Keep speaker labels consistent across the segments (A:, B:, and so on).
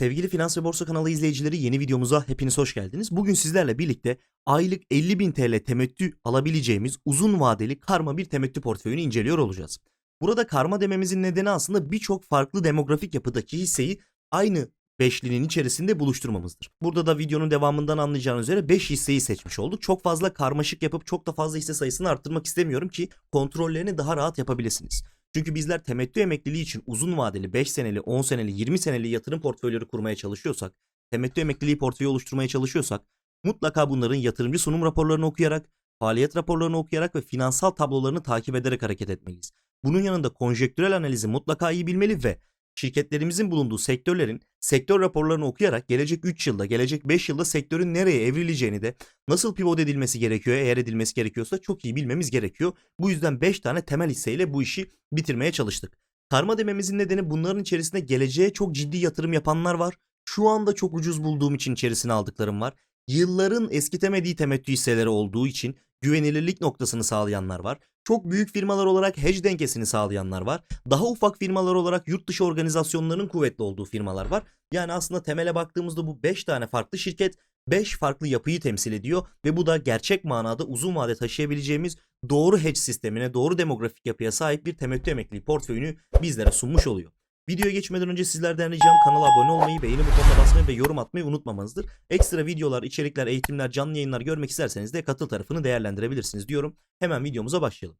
A: Sevgili Finans ve Borsa kanalı izleyicileri yeni videomuza hepiniz hoş geldiniz. Bugün sizlerle birlikte aylık 50.000 TL temettü alabileceğimiz uzun vadeli karma bir temettü portföyünü inceliyor olacağız. Burada karma dememizin nedeni aslında birçok farklı demografik yapıdaki hisseyi aynı beşlinin içerisinde buluşturmamızdır. Burada da videonun devamından anlayacağınız üzere 5 hisseyi seçmiş olduk. Çok fazla karmaşık yapıp çok da fazla hisse sayısını arttırmak istemiyorum ki kontrollerini daha rahat yapabilirsiniz. Çünkü bizler temettü emekliliği için uzun vadeli 5 seneli, 10 seneli, 20 seneli yatırım portföyleri kurmaya çalışıyorsak, temettü emekliliği portföyü oluşturmaya çalışıyorsak mutlaka bunların yatırımcı sunum raporlarını okuyarak, faaliyet raporlarını okuyarak ve finansal tablolarını takip ederek hareket etmeliyiz. Bunun yanında konjektürel analizi mutlaka iyi bilmeli ve şirketlerimizin bulunduğu sektörlerin sektör raporlarını okuyarak gelecek 3 yılda, gelecek 5 yılda sektörün nereye evrileceğini de nasıl pivot edilmesi gerekiyor eğer edilmesi gerekiyorsa çok iyi bilmemiz gerekiyor. Bu yüzden 5 tane temel hisseyle bu işi bitirmeye çalıştık. Karma dememizin nedeni bunların içerisinde geleceğe çok ciddi yatırım yapanlar var. Şu anda çok ucuz bulduğum için içerisine aldıklarım var. Yılların eskitemediği temettü hisseleri olduğu için güvenilirlik noktasını sağlayanlar var. Çok büyük firmalar olarak hedge dengesini sağlayanlar var. Daha ufak firmalar olarak yurt dışı organizasyonların kuvvetli olduğu firmalar var. Yani aslında temele baktığımızda bu 5 tane farklı şirket 5 farklı yapıyı temsil ediyor ve bu da gerçek manada uzun vade taşıyabileceğimiz doğru hedge sistemine, doğru demografik yapıya sahip bir temettü emekliliği portföyünü bizlere sunmuş oluyor. Videoya geçmeden önce sizlerden ricam kanala abone olmayı, beğeni butonuna basmayı ve yorum atmayı unutmamanızdır. Ekstra videolar, içerikler, eğitimler, canlı yayınlar görmek isterseniz de katıl tarafını değerlendirebilirsiniz diyorum. Hemen videomuza başlayalım.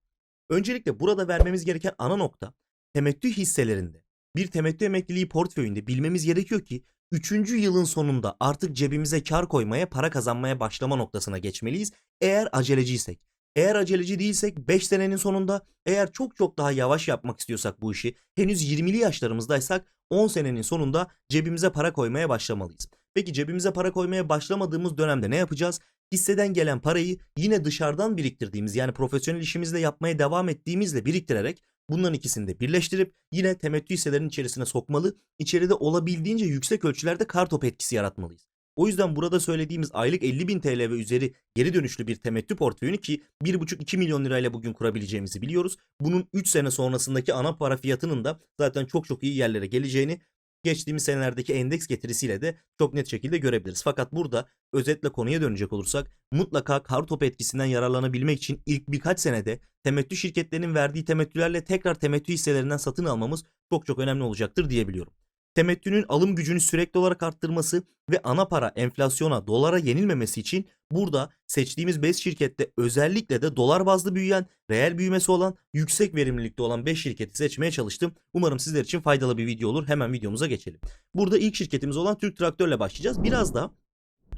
A: Öncelikle burada vermemiz gereken ana nokta temettü hisselerinde bir temettü emekliliği portföyünde bilmemiz gerekiyor ki 3. yılın sonunda artık cebimize kar koymaya, para kazanmaya başlama noktasına geçmeliyiz eğer aceleciysek. Eğer aceleci değilsek 5 senenin sonunda eğer çok çok daha yavaş yapmak istiyorsak bu işi henüz 20'li yaşlarımızdaysak 10 senenin sonunda cebimize para koymaya başlamalıyız. Peki cebimize para koymaya başlamadığımız dönemde ne yapacağız? Hisseden gelen parayı yine dışarıdan biriktirdiğimiz yani profesyonel işimizle yapmaya devam ettiğimizle biriktirerek bunların ikisini de birleştirip yine temettü hisselerin içerisine sokmalı, içeride olabildiğince yüksek ölçülerde kartop etkisi yaratmalıyız. O yüzden burada söylediğimiz aylık 50 bin TL ve üzeri geri dönüşlü bir temettü portföyünü ki 1,5-2 milyon lirayla bugün kurabileceğimizi biliyoruz. Bunun 3 sene sonrasındaki ana para fiyatının da zaten çok çok iyi yerlere geleceğini geçtiğimiz senelerdeki endeks getirisiyle de çok net şekilde görebiliriz. Fakat burada özetle konuya dönecek olursak mutlaka kar topu etkisinden yararlanabilmek için ilk birkaç senede temettü şirketlerinin verdiği temettülerle tekrar temettü hisselerinden satın almamız çok çok önemli olacaktır diyebiliyorum. Temettünün alım gücünü sürekli olarak arttırması ve ana para enflasyona, dolara yenilmemesi için burada seçtiğimiz 5 şirkette özellikle de dolar bazlı büyüyen, reel büyümesi olan, yüksek verimlilikte olan 5 şirketi seçmeye çalıştım. Umarım sizler için faydalı bir video olur. Hemen videomuza geçelim. Burada ilk şirketimiz olan Türk Traktör'le başlayacağız. Biraz da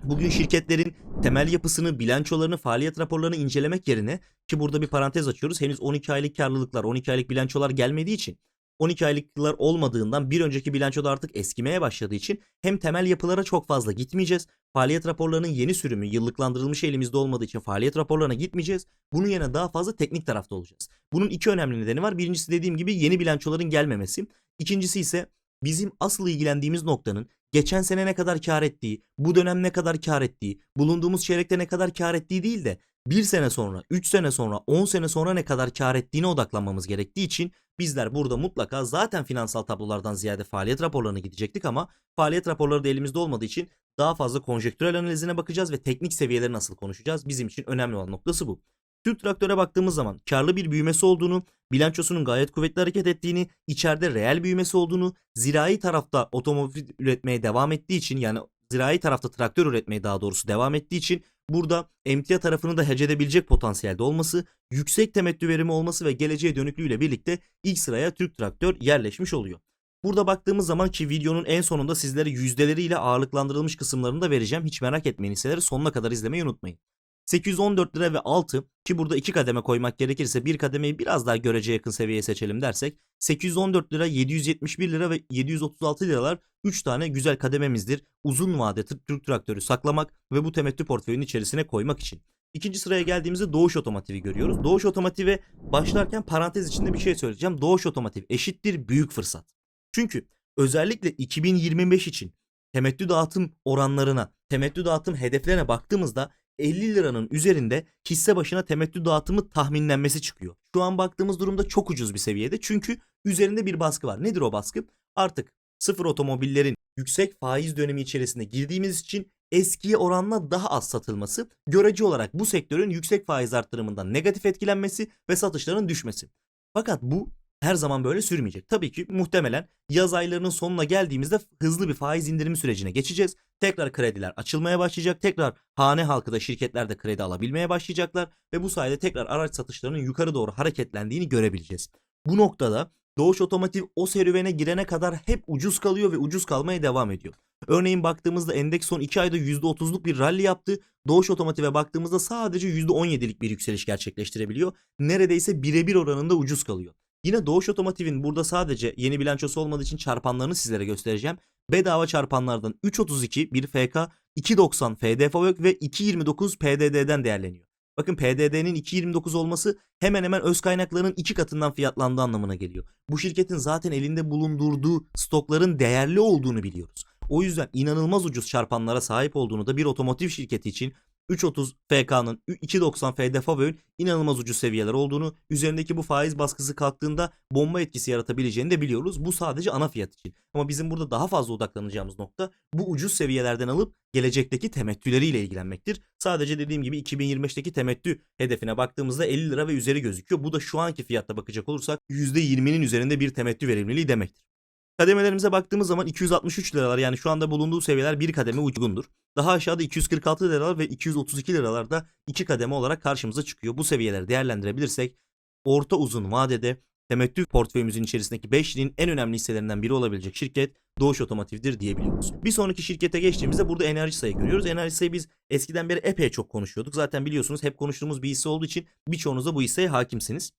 A: Bugün şirketlerin temel yapısını, bilançolarını, faaliyet raporlarını incelemek yerine ki burada bir parantez açıyoruz. Henüz 12 aylık karlılıklar, 12 aylık bilançolar gelmediği için 12 aylıklar olmadığından bir önceki bilançoda artık eskimeye başladığı için hem temel yapılara çok fazla gitmeyeceğiz. Faaliyet raporlarının yeni sürümü yıllıklandırılmış elimizde olmadığı için faaliyet raporlarına gitmeyeceğiz. Bunun yerine daha fazla teknik tarafta olacağız. Bunun iki önemli nedeni var. Birincisi dediğim gibi yeni bilançoların gelmemesi. İkincisi ise bizim asıl ilgilendiğimiz noktanın geçen sene ne kadar kar ettiği, bu dönem ne kadar kar ettiği, bulunduğumuz çeyrekte ne kadar kar ettiği değil de bir sene sonra, 3 sene sonra, 10 sene sonra ne kadar kar ettiğine odaklanmamız gerektiği için bizler burada mutlaka zaten finansal tablolardan ziyade faaliyet raporlarına gidecektik ama faaliyet raporları da elimizde olmadığı için daha fazla konjektürel analizine bakacağız ve teknik seviyeleri nasıl konuşacağız. Bizim için önemli olan noktası bu. Türk Traktör'e baktığımız zaman karlı bir büyümesi olduğunu, bilançosunun gayet kuvvetli hareket ettiğini, içeride reel büyümesi olduğunu, zirai tarafta otomobil üretmeye devam ettiği için yani zirai tarafta traktör üretmeye daha doğrusu devam ettiği için burada emtia tarafını da hecedebilecek potansiyelde olması, yüksek temettü verimi olması ve geleceğe dönüklüğüyle birlikte ilk sıraya Türk Traktör yerleşmiş oluyor. Burada baktığımız zaman ki videonun en sonunda sizlere yüzdeleriyle ağırlıklandırılmış kısımlarını da vereceğim. Hiç merak etmeyin hisseleri sonuna kadar izlemeyi unutmayın. 814 lira ve 6 ki burada iki kademe koymak gerekirse bir kademeyi biraz daha görece yakın seviyeye seçelim dersek 814 lira 771 lira ve 736 liralar 3 tane güzel kadememizdir. Uzun vade Türk traktörü saklamak ve bu temettü portföyünün içerisine koymak için. İkinci sıraya geldiğimizde Doğuş Otomotiv'i görüyoruz. Doğuş Otomotiv'e başlarken parantez içinde bir şey söyleyeceğim. Doğuş Otomotiv eşittir büyük fırsat. Çünkü özellikle 2025 için temettü dağıtım oranlarına, temettü dağıtım hedeflerine baktığımızda 50 liranın üzerinde hisse başına temettü dağıtımı tahminlenmesi çıkıyor. Şu an baktığımız durumda çok ucuz bir seviyede çünkü üzerinde bir baskı var. Nedir o baskı? Artık sıfır otomobillerin yüksek faiz dönemi içerisinde girdiğimiz için eskiye oranla daha az satılması, görece olarak bu sektörün yüksek faiz arttırımından negatif etkilenmesi ve satışların düşmesi. Fakat bu her zaman böyle sürmeyecek. Tabii ki muhtemelen yaz aylarının sonuna geldiğimizde hızlı bir faiz indirimi sürecine geçeceğiz. Tekrar krediler açılmaya başlayacak. Tekrar hane halkı da şirketler de kredi alabilmeye başlayacaklar ve bu sayede tekrar araç satışlarının yukarı doğru hareketlendiğini görebileceğiz. Bu noktada Doğuş Otomotiv o serüvene girene kadar hep ucuz kalıyor ve ucuz kalmaya devam ediyor. Örneğin baktığımızda endeks son 2 ayda %30'luk bir rally yaptı. Doğuş Otomotiv'e baktığımızda sadece %17'lik bir yükseliş gerçekleştirebiliyor. Neredeyse birebir oranında ucuz kalıyor. Yine Doğuş Otomotiv'in burada sadece yeni bilançosu olmadığı için çarpanlarını sizlere göstereceğim. Bedava çarpanlardan 3.32 bir FK, 2.90 FDFOVÖK ve 2.29 PDD'den değerleniyor. Bakın PDD'nin 2.29 olması hemen hemen öz kaynaklarının iki katından fiyatlandığı anlamına geliyor. Bu şirketin zaten elinde bulundurduğu stokların değerli olduğunu biliyoruz. O yüzden inanılmaz ucuz çarpanlara sahip olduğunu da bir otomotiv şirketi için 3.30 FK'nın 2.90 FDFOVÖ'nün inanılmaz ucuz seviyeler olduğunu, üzerindeki bu faiz baskısı kalktığında bomba etkisi yaratabileceğini de biliyoruz. Bu sadece ana fiyat için. Ama bizim burada daha fazla odaklanacağımız nokta bu ucuz seviyelerden alıp gelecekteki temettüleriyle ilgilenmektir. Sadece dediğim gibi 2025'teki temettü hedefine baktığımızda 50 lira ve üzeri gözüküyor. Bu da şu anki fiyatta bakacak olursak %20'nin üzerinde bir temettü verimliliği demektir. Kademelerimize baktığımız zaman 263 liralar yani şu anda bulunduğu seviyeler bir kademe uygundur. Daha aşağıda 246 liralar ve 232 liralar da iki kademe olarak karşımıza çıkıyor. Bu seviyeleri değerlendirebilirsek orta uzun vadede temettü portföyümüzün içerisindeki 5'linin en önemli hisselerinden biri olabilecek şirket Doğuş Otomotiv'dir diyebiliyoruz. Bir sonraki şirkete geçtiğimizde burada enerji sayı görüyoruz. Enerji sayı biz eskiden beri epey çok konuşuyorduk. Zaten biliyorsunuz hep konuştuğumuz bir hisse olduğu için birçoğunuz da bu hisseye hakimsiniz.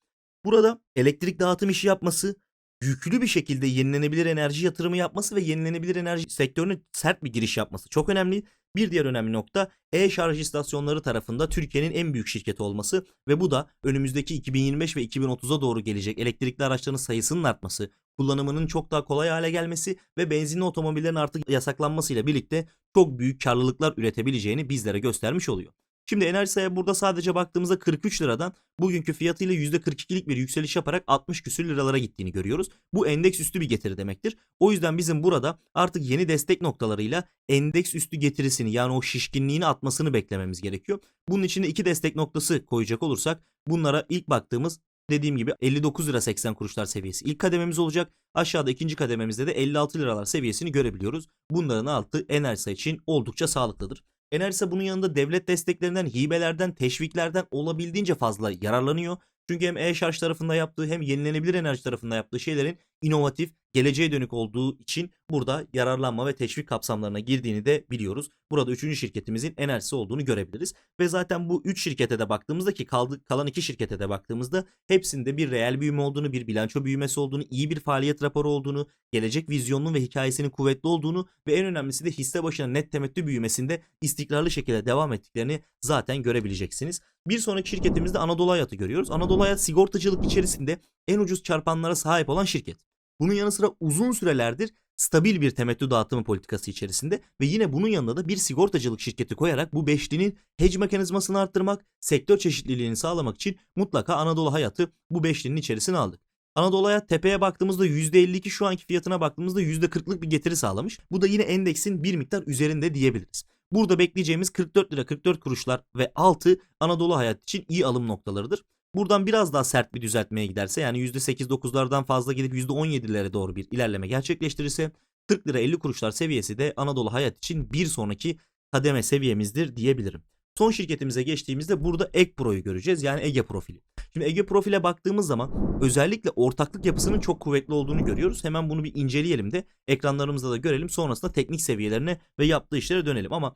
A: Burada elektrik dağıtım işi yapması, yüklü bir şekilde yenilenebilir enerji yatırımı yapması ve yenilenebilir enerji sektörüne sert bir giriş yapması çok önemli. Bir diğer önemli nokta e-şarj istasyonları tarafında Türkiye'nin en büyük şirketi olması ve bu da önümüzdeki 2025 ve 2030'a doğru gelecek elektrikli araçların sayısının artması, kullanımının çok daha kolay hale gelmesi ve benzinli otomobillerin artık yasaklanmasıyla birlikte çok büyük karlılıklar üretebileceğini bizlere göstermiş oluyor. Şimdi Enerjisa'ya burada sadece baktığımızda 43 liradan bugünkü fiyatıyla %42'lik bir yükseliş yaparak 60 küsür liralara gittiğini görüyoruz. Bu endeks üstü bir getiri demektir. O yüzden bizim burada artık yeni destek noktalarıyla endeks üstü getirisini yani o şişkinliğini atmasını beklememiz gerekiyor. Bunun için de iki destek noktası koyacak olursak bunlara ilk baktığımız dediğim gibi 59 lira 80 kuruşlar seviyesi ilk kadememiz olacak. Aşağıda ikinci kadememizde de 56 liralar seviyesini görebiliyoruz. Bunların altı Enerjisa için oldukça sağlıklıdır. Enerjisa bunun yanında devlet desteklerinden, hibelerden, teşviklerden olabildiğince fazla yararlanıyor. Çünkü hem e-şarj tarafında yaptığı hem yenilenebilir enerji tarafında yaptığı şeylerin inovatif, geleceğe dönük olduğu için burada yararlanma ve teşvik kapsamlarına girdiğini de biliyoruz. Burada üçüncü şirketimizin enerjisi olduğunu görebiliriz. Ve zaten bu üç şirkete de baktığımızda ki kaldı, kalan iki şirkete de baktığımızda hepsinde bir reel büyüme olduğunu, bir bilanço büyümesi olduğunu, iyi bir faaliyet raporu olduğunu, gelecek vizyonunun ve hikayesinin kuvvetli olduğunu ve en önemlisi de hisse başına net temettü büyümesinde istikrarlı şekilde devam ettiklerini zaten görebileceksiniz. Bir sonraki şirketimizde Anadolu Hayat'ı görüyoruz. Anadolu Hayat sigortacılık içerisinde en ucuz çarpanlara sahip olan şirket. Bunun yanı sıra uzun sürelerdir stabil bir temettü dağıtımı politikası içerisinde ve yine bunun yanında da bir sigortacılık şirketi koyarak bu beşlinin hedge mekanizmasını arttırmak, sektör çeşitliliğini sağlamak için mutlaka Anadolu Hayat'ı bu beşlinin içerisine aldık. Anadolu Hayat tepeye baktığımızda %52 şu anki fiyatına baktığımızda %40'lık bir getiri sağlamış. Bu da yine endeksin bir miktar üzerinde diyebiliriz. Burada bekleyeceğimiz 44 lira 44 kuruşlar ve altı Anadolu Hayat için iyi alım noktalarıdır. Buradan biraz daha sert bir düzeltmeye giderse yani %8-9'lardan fazla gidip %17'lere doğru bir ilerleme gerçekleştirirse 40 lira 50 kuruşlar seviyesi de Anadolu Hayat için bir sonraki kademe seviyemizdir diyebilirim. Son şirketimize geçtiğimizde burada Ek Pro'yu göreceğiz yani Ege Profili. Şimdi Ege Profil'e baktığımız zaman özellikle ortaklık yapısının çok kuvvetli olduğunu görüyoruz. Hemen bunu bir inceleyelim de ekranlarımızda da görelim. Sonrasında teknik seviyelerine ve yaptığı işlere dönelim ama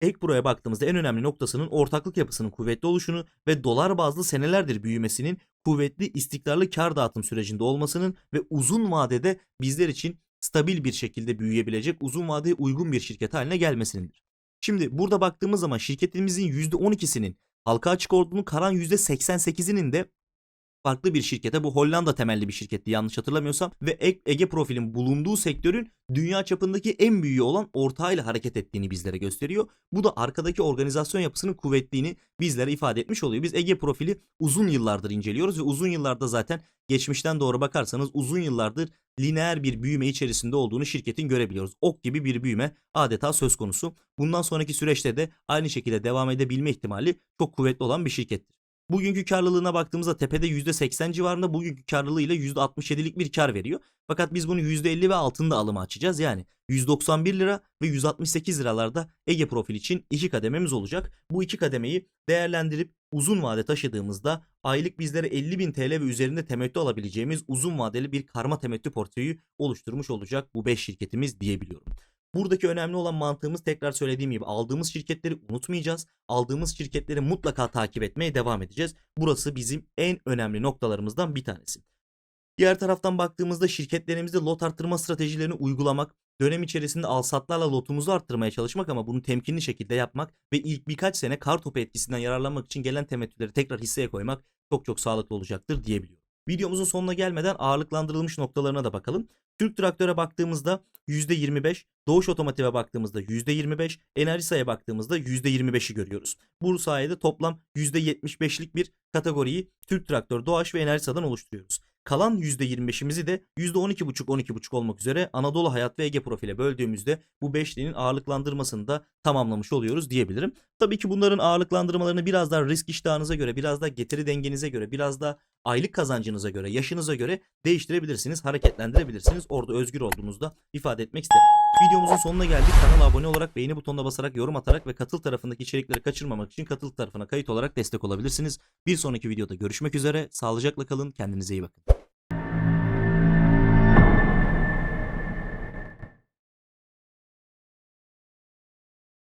A: Ek Pro'ya baktığımızda en önemli noktasının ortaklık yapısının kuvvetli oluşunu ve dolar bazlı senelerdir büyümesinin kuvvetli istikrarlı kar dağıtım sürecinde olmasının ve uzun vadede bizler için stabil bir şekilde büyüyebilecek uzun vadeye uygun bir şirket haline gelmesinindir. Şimdi burada baktığımız zaman şirketimizin %12'sinin halka açık olduğunu kalan %88'inin de farklı bir şirkete bu Hollanda temelli bir şirketti yanlış hatırlamıyorsam ve Ege Profil'in bulunduğu sektörün dünya çapındaki en büyüğü olan ortağıyla hareket ettiğini bizlere gösteriyor. Bu da arkadaki organizasyon yapısının kuvvetliğini bizlere ifade etmiş oluyor. Biz Ege Profil'i uzun yıllardır inceliyoruz ve uzun yıllarda zaten geçmişten doğru bakarsanız uzun yıllardır lineer bir büyüme içerisinde olduğunu şirketin görebiliyoruz. Ok gibi bir büyüme adeta söz konusu. Bundan sonraki süreçte de aynı şekilde devam edebilme ihtimali çok kuvvetli olan bir şirkettir. Bugünkü karlılığına baktığımızda tepede %80 civarında bugünkü karlılığıyla %67'lik bir kar veriyor. Fakat biz bunu %50 ve altında alıma açacağız. Yani 191 lira ve 168 liralarda Ege Profil için iki kadememiz olacak. Bu iki kademeyi değerlendirip uzun vade taşıdığımızda aylık bizlere 50 bin TL ve üzerinde temettü alabileceğimiz uzun vadeli bir karma temettü portföyü oluşturmuş olacak bu 5 şirketimiz diyebiliyorum. Buradaki önemli olan mantığımız tekrar söylediğim gibi aldığımız şirketleri unutmayacağız. Aldığımız şirketleri mutlaka takip etmeye devam edeceğiz. Burası bizim en önemli noktalarımızdan bir tanesi. Diğer taraftan baktığımızda şirketlerimizde lot arttırma stratejilerini uygulamak, dönem içerisinde alsatlarla lotumuzu arttırmaya çalışmak ama bunu temkinli şekilde yapmak ve ilk birkaç sene kar topu etkisinden yararlanmak için gelen temettüleri tekrar hisseye koymak çok çok sağlıklı olacaktır diyebiliyorum. Videomuzun sonuna gelmeden ağırlıklandırılmış noktalarına da bakalım. Türk Traktör'e baktığımızda %25, Doğuş Otomotiv'e baktığımızda %25, Enerjisa'ya baktığımızda %25'i görüyoruz. Bu sayede toplam %75'lik bir kategoriyi Türk Traktör, Doğaç ve Enerjisa'dan oluşturuyoruz. Kalan %25'imizi de %12,5-12,5 olmak üzere Anadolu Hayat ve Ege Profil'e böldüğümüzde bu beşlinin ağırlıklandırmasını da tamamlamış oluyoruz diyebilirim. Tabii ki bunların ağırlıklandırmalarını biraz daha risk iştahınıza göre, biraz da getiri dengenize göre, biraz da aylık kazancınıza göre, yaşınıza göre değiştirebilirsiniz, hareketlendirebilirsiniz. Orada özgür olduğunuzda ifade etmek isterim. Videomuzun sonuna geldik. Kanala abone olarak, beğeni butonuna basarak, yorum atarak ve katıl tarafındaki içerikleri kaçırmamak için katıl tarafına kayıt olarak destek olabilirsiniz. Bir sonraki videoda görüşmek üzere. Sağlıcakla kalın. Kendinize iyi bakın.